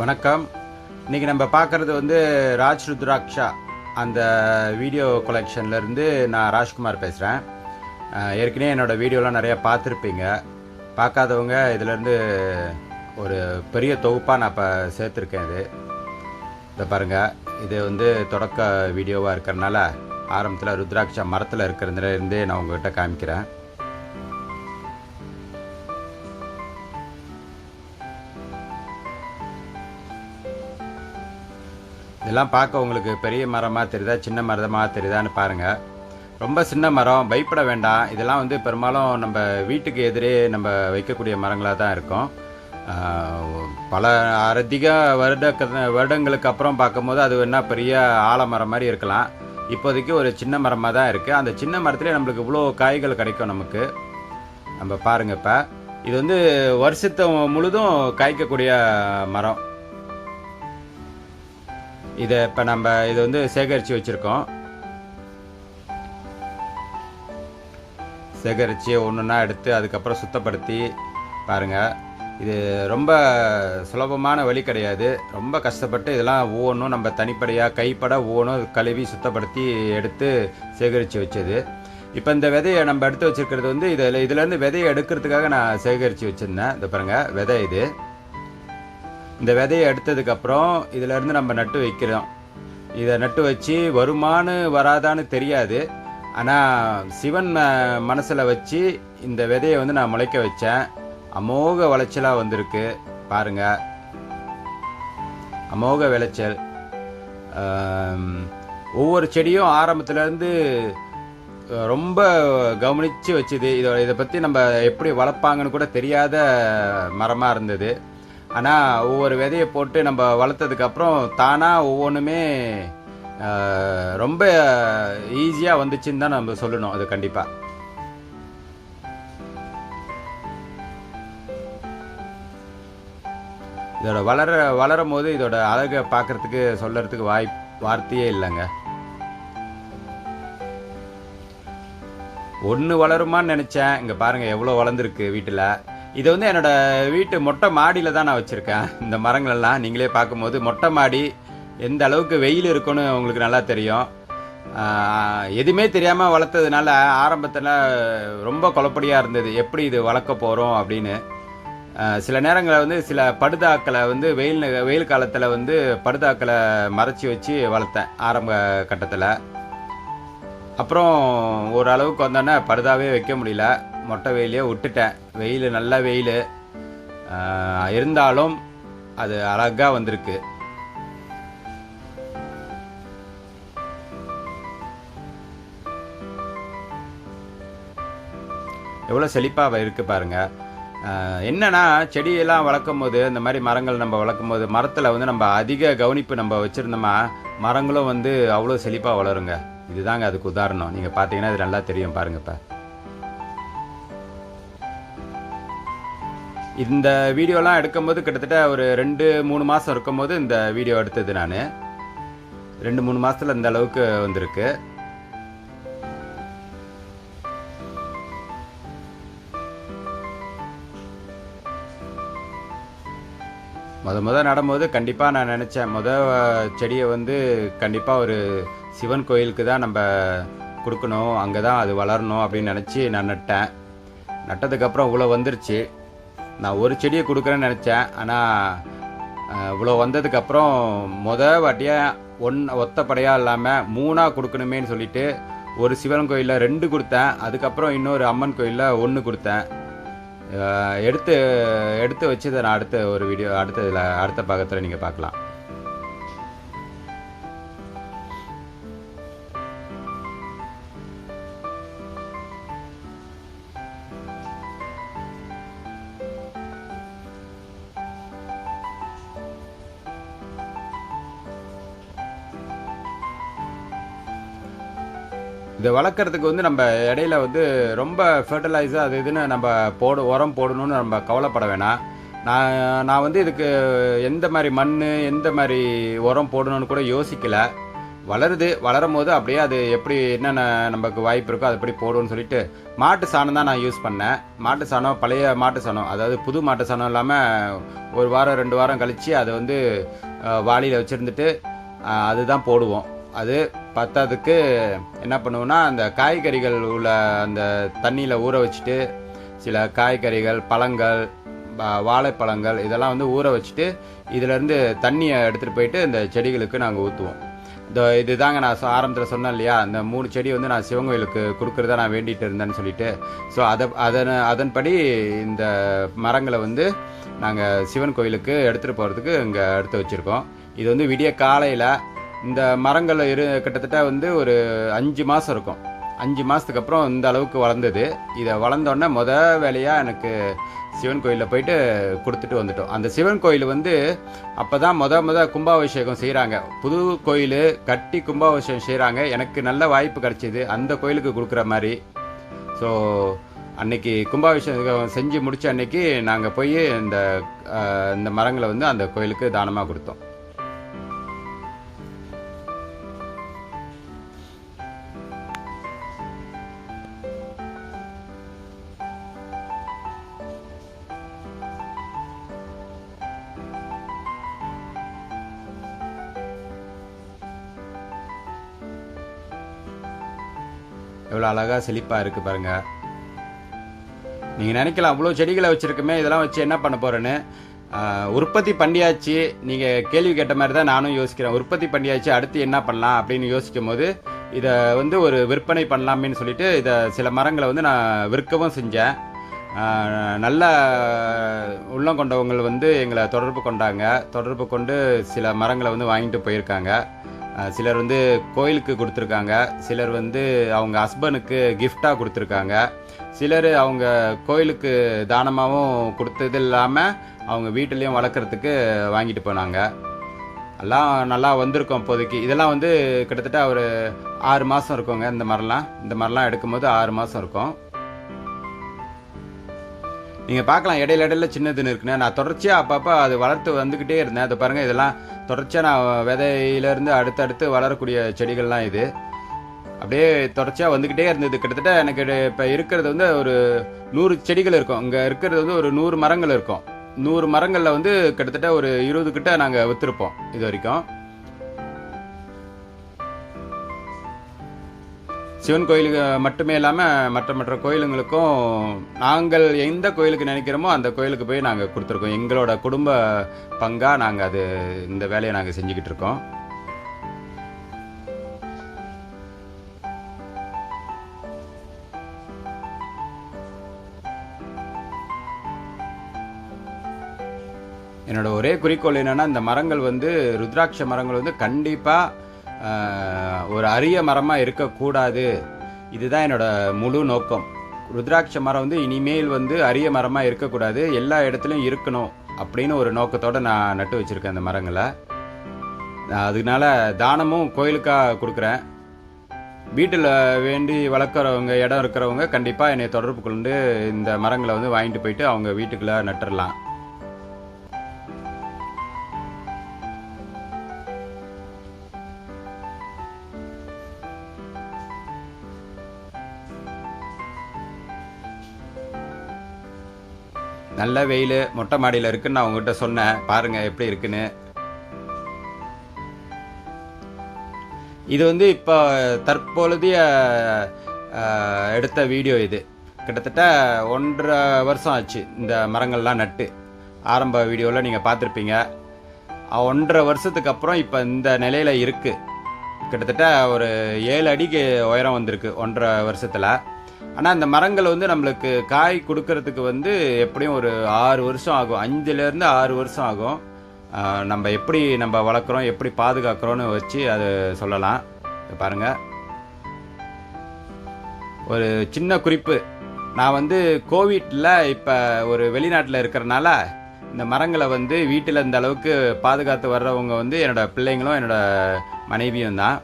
வணக்கம். இன்னைக்கு நம்ம பார்க்குறது வந்து ராஜ் ருத்ராக்ஷா அந்த வீடியோ கொலெக்ஷன்லேருந்து நான் ராஜ்குமார் பேசுகிறேன் ஏற்கனவே என்னோடய வீடியோலாம் நிறையா பார்த்துருப்பீங்க. பார்க்காதவங்க இதுலேருந்து ஒரு பெரிய தொகுப்பாக நான் இப்போ சேர்த்துருக்கேன் இது. இதை பாருங்கள் இது வந்து தொடக்க வீடியோவாக இருக்கிறனால ஆரம்பத்தில் ருத்ராட்சா மரத்தில் இருக்கிறதுல இருந்தே நான் உங்கள்கிட்ட காமிக்கிறேன். இதெல்லாம் பார்க்க உங்களுக்கு பெரிய மரமாக தெரியுதா சின்ன மரமாக தெரியுதான்னு பாருங்கள் ரொம்ப சின்ன மரம் பயப்பட வேண்டாம். இதெல்லாம் வந்து பெரும்பாலும் நம்ம வீட்டுக்கு எதிரே நம்ம வைக்கக்கூடிய மரங்களாக தான் இருக்கும். பல அதிக வருட வருடங்களுக்கு அப்புறம் பார்க்கும்போது அது என்ன பெரிய ஆலமரம் மாதிரி இருக்கலாம். இப்போதைக்கு ஒரு சின்ன மரமாக தான் இருக்குது அந்த சின்ன மரத்துலேயே நம்மளுக்கு இவ்வளோ காய்கள் கிடைக்கும் நமக்கு. நம்ம பாருங்க இப்போ. இது வந்து வருஷத்தை முழுதும் காய்க்கக்கூடிய மரம். இதை இப்போ நம்ம இது வந்து சேகரித்து வச்சுருக்கோம். சேகரித்து ஒன்றுனா எடுத்து அதுக்கப்புறம் சுத்தப்படுத்தி பாருங்கள் இது ரொம்ப சுலபமான வழி கிடையாது. ரொம்ப கஷ்டப்பட்டு இதெல்லாம் ஒவ்வொன்றும் நம்ம தனிப்படையாக கைப்பட ஒவ்வொன்றும் கழுவி சுத்தப்படுத்தி எடுத்து சேகரித்து வச்சது. இப்போ இந்த விதையை நம்ம எடுத்து வச்சிருக்கிறது வந்து இதில் இதுலேருந்து விதையை எடுக்கிறதுக்காக நான் சேகரித்து வச்சுருந்தேன். இந்த பாருங்கள் விதை இது. இந்த விதையை எடுத்ததுக்கப்புறம் இதிலேருந்து நம்ம நட்டு வைக்கிறோம். இதை நட்டு வச்சு வருமானு வராதான்னு தெரியாது. ஆனால் சிவன் மனசில் வச்சு இந்த விதையை வந்து நான் முளைக்க வச்சேன். அமோக விளைச்சலாக வந்திருக்கு. பாருங்க. அமோக விளைச்சல். ஒவ்வொரு செடியும் ஆரம்பத்துலேருந்து ரொம்ப கவனித்து வச்சுது. இதை இதை பற்றி நம்ம எப்படி வளர்ப்பாங்கன்னு கூட தெரியாத மரமாக இருந்தது. ஆனால் ஒவ்வொரு விதையை போட்டு நம்ம வளர்த்ததுக்கு அப்புறம் தானாக ஒவ்வொன்றுமே ஆஹ், ரொம்ப ஈஸியாக வந்துச்சுன்னு தான் நம்ம சொல்லணும் அது கண்டிப்பாக இதோட வளர வளரும் போது இதோட அழகை பார்க்கறதுக்கு சொல்லறதுக்கு வாய் வார்த்தையே இல்லைங்க. ஒன்று வளருமான்னு நினச்சேன். இங்கே பாருங்க எவ்வளோ வளர்ந்துருக்கு வீட்டில். இது வந்து என்னோட வீட்டு மொட்டை மாடியில் தான் நான் வச்சுருக்கேன். இந்த மரங்களெல்லாம் நீங்களே பார்க்கும்போது மொட்டை மாடி எந்த அளவுக்கு வெயில் இருக்குன்னு உங்களுக்கு நல்லா தெரியும். எதுவுமே தெரியாமல் வளர்த்ததுனால ஆரம்பத்தில் ரொம்ப குழப்படியாக இருந்தது. எப்படி இது வளர்க்க போகிறோம் அப்படின்னு. சில நேரங்களில் வந்து சில படுதாக்களை வந்து வெயில் வெயில் காலத்தில் வந்து படுதாக்களை மறைச்சி வச்சு வளர்த்தேன் ஆரம்ப கட்டத்தில். அப்புறம் ஓரளவுக்கு வந்தோன்னே படுதாவே வைக்க முடியல. மொட்டை வெயிலே விட்டுட்டேன். வெயில் நல்ல வெயில். இருந்தாலும் அது அழகாக வந்திருக்கு. எவ்வளோ செழிப்பாக இருக்குது பாருங்கள் என்னன்னா செடியெல்லாம் வளர்க்கும் போது இந்த மாதிரி மரங்கள் நம்ம வளர்க்கும் போது மரத்தில் வந்து நம்ம அதிக கவனிப்பு நம்ம வச்சுருந்தோமா மரங்களும் வந்து அவ்வளோ செழிப்பாக வளருங்க. இதுதாங்க அதுக்கு உதாரணம். நீங்கள் பார்த்தீங்கன்னா இது நல்லா தெரியும் பாருங்கப்பா இந்த வீடியோலாம் எடுக்கும்போது கிட்டத்தட்ட ஒரு ரெண்டு மூணு மாதம் இருக்கும்போது இந்த வீடியோ எடுத்தது நான். ரெண்டு மூணு மாதத்தில் இந்த அளவுக்கு வந்திருக்கு. முத முத நடும்போது கண்டிப்பாக நான் நினச்சேன். முத செடியை வந்து கண்டிப்பாக ஒரு சிவன் கோயிலுக்கு தான் நம்ம கொடுக்கணும். அங்கே தான் அது வளரணும் அப்படின்னு நினச்சி நான் நட்டேன். நட்டதுக்கப்புறம் இவ்வளோ வந்துருச்சு. நான் ஒரு செடியை கொடுக்குறேன்னு நினச்சேன். ஆனால் இவ்வளோ வந்ததுக்கப்புறம் முத வாட்டியாக ஒன் ஒத்தப்படையாக இல்லாமல் மூணாக கொடுக்கணுமேன்னு சொல்லிட்டு ஒரு சிவன் கோயிலில் ரெண்டு கொடுத்தேன். அதுக்கப்புறம் இன்னொரு அம்மன் கோயிலில் ஒன்று கொடுத்தேன். எடுத்து எடுத்து வச்சதை நான் அடுத்த ஒரு வீடியோ அடுத்த இதில் அடுத்த பக்கத்தில் நீங்கள் பார்க்கலாம். இதை வளர்க்குறதுக்கு வந்து நம்ம இடையில வந்து ரொம்ப ஃபர்டிலைசர் அது இதுன்னு நம்ம போடு உரம் போடணும்னு நம்ம கவலைப்பட வேணாம். நான் நான் வந்து இதுக்கு எந்த மாதிரி மண் எந்த மாதிரி உரம் போடணும்னு கூட யோசிக்கலை. வளருது வளரும் போது அப்படியே அது எப்படி என்னென்ன நமக்கு வாய்ப்பு இருக்கோ அது எப்படி போடும்னு சொல்லிட்டு மாட்டு சாணம் தான் நான் யூஸ் பண்ணேன். மாட்டு சாணம் பழைய மாட்டு சாணம் அதாவது புது மாட்டு சாணம் இல்லாமல் ஒரு வாரம் ரெண்டு வாரம் கழித்து அதை வந்து வாளியில் வச்சுருந்துட்டு அதுதான் போடுவோம். அது பத்தாததுக்கு என்ன பண்ணுவோம்னா அந்த காய்கறிகள் உள்ள அந்த தண்ணியில் ஊற வச்சுட்டு சில காய்கறிகள் பழங்கள் வாழைப்பழங்கள் இதெல்லாம் வந்து ஊற வச்சுட்டு இதிலேருந்து தண்ணியை எடுத்துகிட்டு போயிட்டு இந்த செடிகளுக்கு நாங்கள் ஊற்றுவோம் இந்த இதுதாங்க நான் ஆரம்பத்தில் சொன்னேன் இல்லையா? அந்த மூணு செடி வந்து நான் சிவன் கோயிலுக்கு கொடுக்குறதா நான் வேண்டிகிட்டு இருந்தேன்னு சொல்லிட்டு. ஸோ அதை அதன் அதன்படி இந்த மரங்களை வந்து நாங்கள் சிவன் கோயிலுக்கு எடுத்துகிட்டு போகிறதுக்கு இங்கே எடுத்து வச்சுருக்கோம். இது வந்து விடிய காலையில் இந்த மரங்கள் இரு கிட்டத்தட்ட வந்து ஒரு அஞ்சு மாதம் இருக்கும். அஞ்சு மாதத்துக்கு அப்புறம் இந்த அளவுக்கு வளர்ந்தது. இதை வளர்ந்தோடனே முத வேலையாக எனக்கு சிவன் கோயிலில் போயிட்டு கொடுத்துட்டு வந்துட்டோம். அந்த சிவன் கோயில் வந்து அப்போ தான் மொதல் மொதல் கும்பாபிஷேகம் செய்கிறாங்க புது கோயில் கட்டி கும்பாபிஷேகம் செய்கிறாங்க எனக்கு நல்ல வாய்ப்பு கிடச்சிது. அந்த கோயிலுக்கு கொடுக்குற மாதிரி. ஸோ அன்னைக்கு கும்பாபிஷேகம் செஞ்சு முடித்த அன்னைக்கு நாங்கள் போய் இந்த இந்த மரங்களை வந்து அந்த கோயிலுக்கு தானமாக கொடுத்தோம். எவ்வளோ அழகாக செழிப்பாக இருக்குது பாருங்கள் நீங்கள் நினைக்கலாம் அவ்வளோ செடிகளை வச்சுருக்குமே இதெல்லாம் வச்சு என்ன பண்ண போகிறேன்னு உற்பத்தி பண்ணியாச்சு. நீங்கள் கேள்வி கேட்ட மாதிரி தான் நானும் யோசிக்கிறேன். உற்பத்தி பண்ணியாச்சு அடுத்து என்ன பண்ணலாம் அப்படின்னு யோசிக்கும் போது இதை வந்து ஒரு விற்பனை பண்ணலாமேன்னு சொல்லிட்டு இதை சில மரங்களை வந்து நான் விற்கவும் செஞ்சேன். நல்ல உள்ளம் கொண்டவங்க வந்து எங்களை தொடர்பு கொண்டாங்க. தொடர்பு கொண்டு சில மரங்களை வந்து வாங்கிட்டு போயிருக்காங்க. சிலர் வந்து கோயிலுக்கு கொடுத்துருக்காங்க. சிலர் வந்து அவங்க ஹஸ்பண்டுக்கு கிஃப்டாக கொடுத்துருக்காங்க. சிலர் அவங்க கோயிலுக்கு தானமாகவும் கொடுத்தது இல்லாமல் அவங்க வீட்டிலையும் வளர்க்குறதுக்கு வாங்கிட்டு போனாங்க. எல்லாம் நல்லா வந்திருக்கும் இப்போதைக்கு. இதெல்லாம் வந்து கிட்டத்தட்ட ஒரு ஆறு மாதம் இருக்குங்க இந்த மாதிரிலாம் இந்த மாதிரிலாம் எடுக்கும்போது ஆறு மாதம் இருக்கும். நீங்கள் பார்க்கலாம் இடையில இடையில சின்னதுன்னு இருக்குன்னா. நான் தொடர்ச்சியாக அப்பப்போ அது வளர்த்து வந்துக்கிட்டே இருந்தேன். அதை பாருங்கள் இதெல்லாம் தொடர்ச்சியாக நான் விதையிலேருந்து அடுத்தடுத்து வளரக்கூடிய செடிகள்லாம் இது. அப்படியே தொடர்ச்சியாக வந்துக்கிட்டே இருந்தது. கிட்டத்தட்ட எனக்கு இப்போ இருக்கிறது வந்து ஒரு நூறு செடிகள் இருக்கும். இங்கே இருக்கிறது வந்து ஒரு நூறு மரங்கள் இருக்கும். நூறு மரங்களில் வந்து கிட்டத்தட்ட ஒரு இருபது கிட்ட நாங்கள் விற்றுருப்போம் இது வரைக்கும். சிவன் கோயிலுக்கு மட்டுமே இல்லாமல் மற்ற மற்ற கோயிலுங்களுக்கும் நாங்கள் எந்த கோயிலுக்கு நினைக்கிறோமோ அந்த கோயிலுக்கு போய் நாங்கள் கொடுத்துருக்கோம். எங்களோட குடும்ப பங்காக நாங்கள் அது இந்த வேலையை நாங்கள் செஞ்சுக்கிட்டு இருக்கோம். என்னோட ஒரே குறிக்கோள் என்னன்னா இந்த மரங்கள் வந்து ருத்ராட்ச மரங்கள் வந்து கண்டிப்பாக ஒரு அரிய மரமாக இருக்கக்கூடாது. இதுதான் என்னோட முழு நோக்கம். ருத்ராட்ச மரம் வந்து இனிமேல் வந்து அரிய மரமாக இருக்கக்கூடாது. எல்லா இடத்துலையும் இருக்கணும் அப்படின்னு ஒரு நோக்கத்தோடு நான் நட்டு வச்சுருக்கேன் அந்த மரங்களை. நான் அதனால தானமும் கோயிலுக்காக கொடுக்குறேன். வீட்டில் வேண்டி வளர்க்குறவங்க இடம் இருக்கிறவங்க கண்டிப்பாக என்னை தொடர்பு கொண்டு இந்த மரங்களை வந்து வாங்கிட்டு போயிட்டு அவங்க வீட்டுக்குள்ளே நட்டுடலாம் நல்ல வெயில் மொட்டை மாடியில் இருக்குன்னு நான் உங்ககிட்ட சொன்னேன். பாருங்கள் எப்படி இருக்குன்னு. இது வந்து இப்போ தற்பொழுதைய எடுத்த வீடியோ இது. கிட்டத்தட்ட ஒன்றரை வருஷம் ஆச்சு இந்த மரங்கள்லாம் நட்டு. ஆரம்ப வீடியோவில் நீங்கள் பார்த்துருப்பீங்க. ஒன்றரை வருஷத்துக்கு அப்புறம் இப்போ இந்த நிலையில் இருக்குது கிட்டத்தட்ட ஒரு ஏழு அடிக்கு உயரம் வந்திருக்கு ஒன்றரை வருஷத்தில். ஆனால் இந்த மரங்கள் வந்து நம்மளுக்கு காய் கொடுக்கறதுக்கு வந்து எப்படியும் ஒரு ஆறு வருஷம் ஆகும். அஞ்சுலேருந்து ஆறு வருஷம் ஆகும். நம்ம எப்படி நம்ம வளர்க்குறோம் எப்படி பாதுகாக்கிறோன்னு வச்சு அது சொல்லலாம். பாருங்கள் ஒரு சின்ன குறிப்பு. நான் வந்து கோவிட்டில் இப்போ ஒரு வெளிநாட்டில் இருக்கிறனால இந்த மரங்களை வந்து வீட்டில் இந்த அளவுக்கு பாதுகாத்து வர்றவங்க வந்து என்னோட பிள்ளைங்களும் என்னோட மனைவியும் தான்.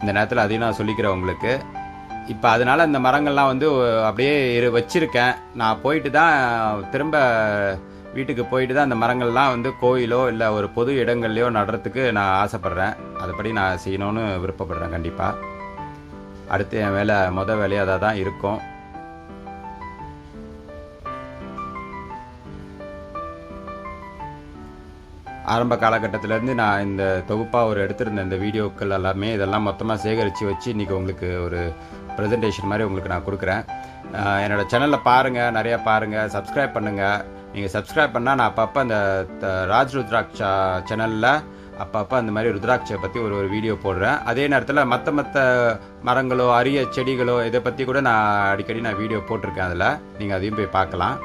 இந்த நேரத்தில் அதையும் நான் சொல்லிக்கிறேன் உங்களுக்கு. இப்போ அதனால் இந்த மரங்கள்லாம் வந்து அப்படியே இரு வச்சிருக்கேன். நான் போயிட்டு தான் திரும்ப வீட்டுக்கு போயிட்டு தான் அந்த மரங்கள்லாம் வந்து கோயிலோ இல்லை ஒரு பொது இடங்கள்லையோ நடுறதுக்கு நான் ஆசைப்பட்றேன். அதுபடி நான் செய்யணும்னு விருப்பப்படுறேன் கண்டிப்பாக அடுத்து என் வேலை மொதல் வேலையாக அதாக தான் இருக்கும். ஆரம்ப காலகட்டத்திலேருந்து நான் இந்த தொகுப்பாக ஒரு எடுத்திருந்த இந்த வீடியோக்கள் எல்லாமே இதெல்லாம் மொத்தமாக சேகரித்து வச்சு இன்றைக்கி உங்களுக்கு ஒரு ப்ரெசன்டேஷன் மாதிரி உங்களுக்கு நான் கொடுக்குறேன். என்னோடய என்னோட சேனலில் பாருங்கள் நிறையா பாருங்கள் சப்ஸ்கிரைப் பண்ணுங்கள் நீங்கள் சப்ஸ்கிரைப் பண்ணால் நான் அப்பப்போ அந்த த- ராஜ் ருத்ராட்சா சேனலில் அப்பப்போ அந்த மாதிரி ருத்ராட்சை பற்றி ஒரு ஒரு வீடியோ போடுறேன். அதே நேரத்தில் மற்ற மற்ற மரங்களோ அரிய செடிகளோ இதை பற்றி கூட நான் அடிக்கடி நான் வீடியோ போட்டிருக்கேன் அதில். நீங்கள் அதையும் போய் பார்க்கலாம்.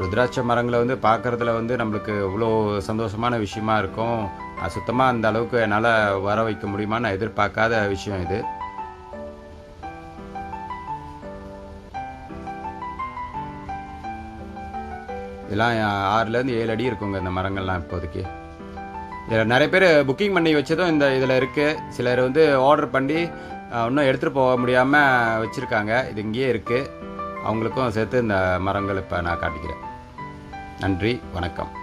ருத்ராட்ச மரங்களை வந்து பார்க்கறதுல வந்து நம்மளுக்கு இவ்வளோ சந்தோஷமான விஷயமா இருக்கும். சுத்தமாக அந்த அளவுக்கு என்னால் வர வைக்க முடியுமான்னு நான் எதிர்பார்க்காத விஷயம் இது. இதெல்லாம் ஆறுலேருந்து ஏழு அடி இருக்குங்க இந்த மரங்கள்லாம் இப்போதைக்கு. இதில் நிறைய பேர் புக்கிங் பண்ணி வச்சதும் இந்த இதில் இருக்குது சிலர் வந்து ஆர்டர் பண்ணி இன்னும் எடுத்துகிட்டு போக முடியாமல் வச்சுருக்காங்க. இது இங்கேயே இருக்குது அவங்களுக்கும் சேர்த்து இந்த மரங்கள் இப்போ நான் காட்டிக்கிறேன். நன்றி வணக்கம்.